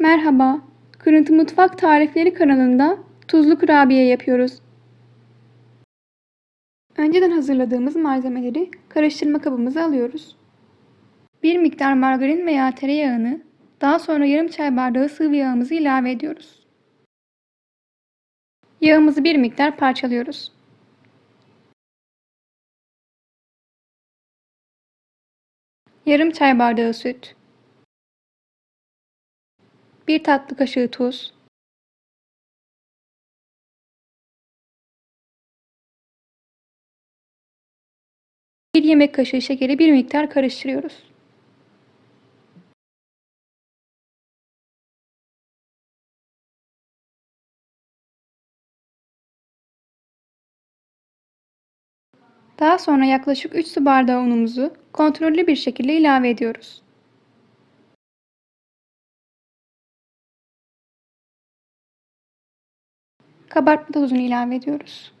Merhaba, Kırıntı Mutfak Tarifleri kanalında tuzlu kurabiye yapıyoruz. Önceden hazırladığımız malzemeleri karıştırma kabımıza alıyoruz. Bir miktar margarin veya tereyağını, daha sonra yarım çay bardağı sıvı yağımızı ilave ediyoruz. Yağımızı bir miktar parçalıyoruz. Yarım çay bardağı süt. 1 tatlı kaşığı tuz. Bir yemek kaşığı şekeri bir miktar karıştırıyoruz. Daha sonra yaklaşık 3 su bardağı unumuzu kontrollü bir şekilde ilave ediyoruz. Kabartma tozunu ilave ediyoruz.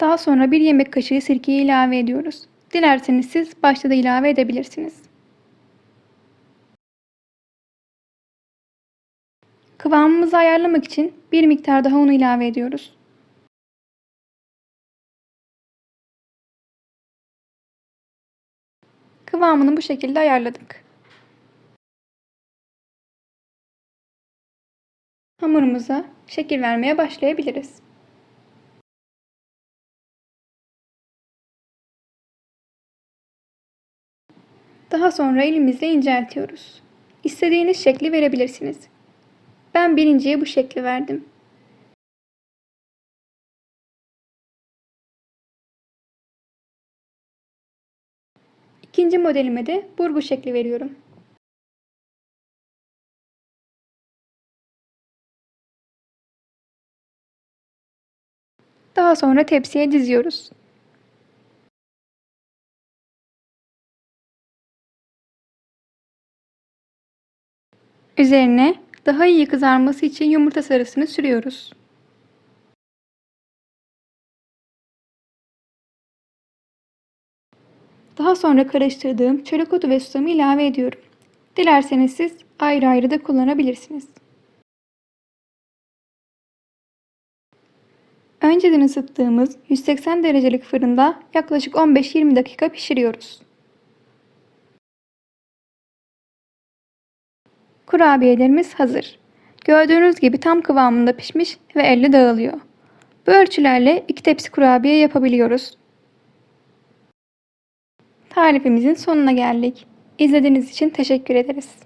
Daha sonra bir yemek kaşığı sirkeyi ilave ediyoruz. Dilerseniz siz başta da ilave edebilirsiniz. Kıvamımızı ayarlamak için bir miktar daha un ilave ediyoruz. Kıvamını bu şekilde ayarladık. Hamurumuza şekil vermeye başlayabiliriz. Daha sonra elimizle inceltiyoruz. İstediğiniz şekli verebilirsiniz. Ben birinciye bu şekli verdim. İkinci modelime de burgu şekli veriyorum. Daha sonra tepsiye diziyoruz. Üzerine daha iyi kızarması için yumurta sarısını sürüyoruz. Daha sonra karıştırdığım çörek otu ve susamı ilave ediyorum. Dilerseniz siz ayrı ayrı da kullanabilirsiniz. Önceden ısıttığımız 180 derecelik fırında yaklaşık 15-20 dakika pişiriyoruz. Kurabiyelerimiz hazır. Gördüğünüz gibi tam kıvamında pişmiş ve elle dağılıyor. Bu ölçülerle iki tepsi kurabiye yapabiliyoruz. Tarifimizin sonuna geldik. İzlediğiniz için teşekkür ederiz.